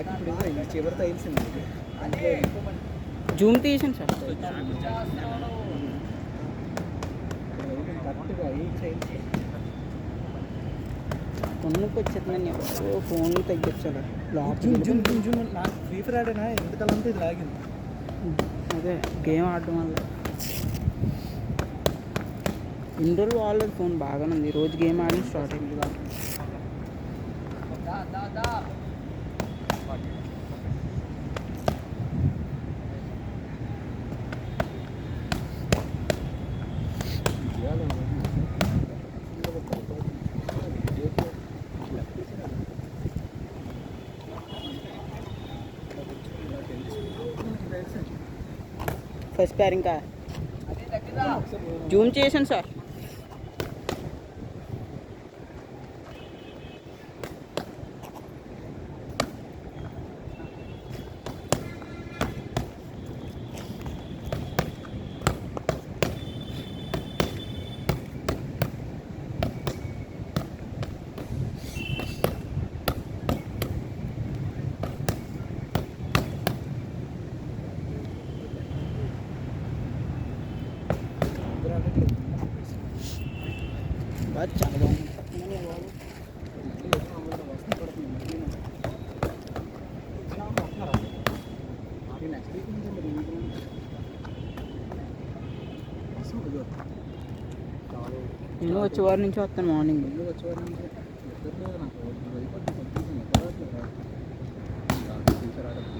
నాకు ఇప్పుడు ఏదో ఈ చివరి తగిలిసింది అందులో జూమ్ తీసాను సార్. కరెక్ట్గా ఈ సైడ్ కొన్నొప్పి వచ్చేది నేను ఫోన్ తగ్గించాడు జూమ్ జూమ్ జూమ్ జూమ్. నాకు ఫ్రీ ఫైర్ ఆడినా? ఎందుకంటే ఇది లాగింది. అదే గేమ్ ఆడటం వల్ల. ఇన్ని రోజులు వాళ్ళది ఫోన్ బాగానే ఉంది. రోజు గేమ్ ఆడి స్టార్ట్ అయింది. ఫస్ట్ పేర్ ఇంకా జూమ్ చేశాను సార్ నేను వచ్చే వారి నుంచి వస్తాను మార్నింగ్ ముందు వచ్చేవారు నుంచి నిద్రలేదు నాకు అయిపోతుంది కొంచెం నిద్ర టీచర్ ఆడదు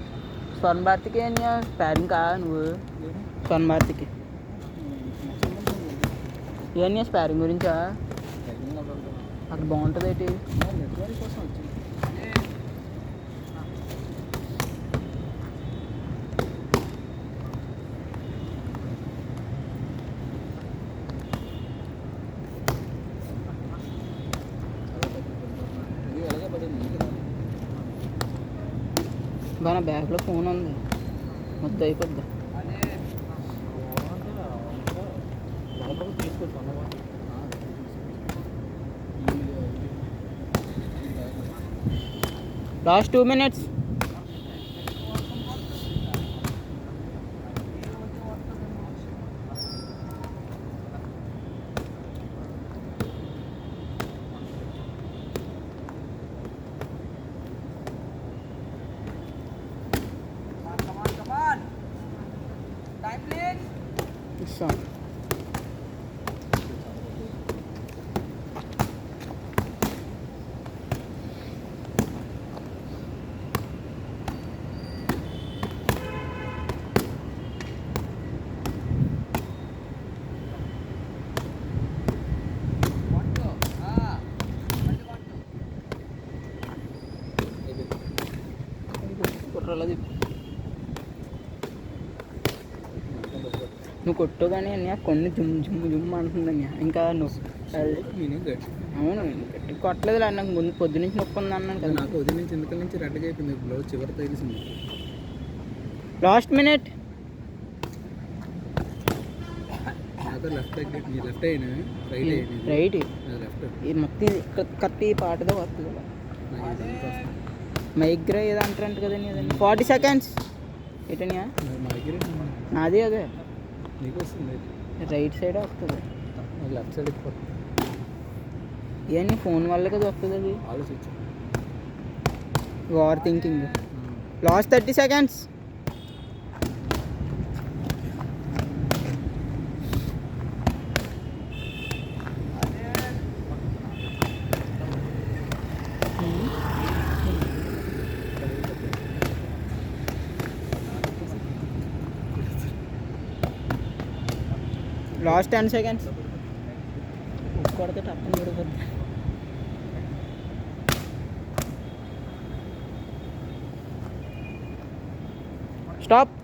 స్వర్ణ భారతికి ఏంటి స్పారింగ్ కా నువ్వు స్వర్ణ భారతికి ఇవన్నీ స్పారింగ్ గురించా అక్కడ బాగుంటుంది ఏంటి నెట్వర్క్ కోసం వచ్చింది ఇది బాగా బ్యాగ్లో ఫోన్ ఉంది మొత్తం అయిపోద్దా last 2 minutes Come on, come on. Time, please. Yes, sir. కుట్రలది నువ్వు కొట్టు కానీ అన్నయ్య కొన్ని జుమ్ జుమ్ జుమ్ అంటుంది అన్నయ్య. ఇంకా నువ్వు అది అవును గట్టి కొట్టలేదు నాకు ముందు పొద్దు నుంచి నొప్పి ఉంది అన్నాను అది కదా. నాకు ఉదయం నుంచి ఎందుకల నుంచి రెడ్గా అయిపోయింది బ్లౌజ్ చివరి తగిలిసింది లాస్ట్ మినిట్. నాకు లెఫ్ట్ నీ లెఫ్ట్ అయినా రైట్ రైట్. అది లెఫ్ట్. ఈ మొత్తం కరెక్ట్ ఈ ఇదంతా వస్తుంది? మైగ్రా ఏదో అంటారంట కదండి అదండి ఫార్టీ సెకండ్స్ ఎటనియా నాది అదే. రైట్ సైడ్ వస్తుంది. లెఫ్ట్ సైడ్ ఇవన్నీ ఫోన్ వల్ల కదా వస్తుంది అది? ఆలోచించు over thinking last thirty seconds last ten seconds కొడితే టప్పని పడిపోద్ది స్టాప్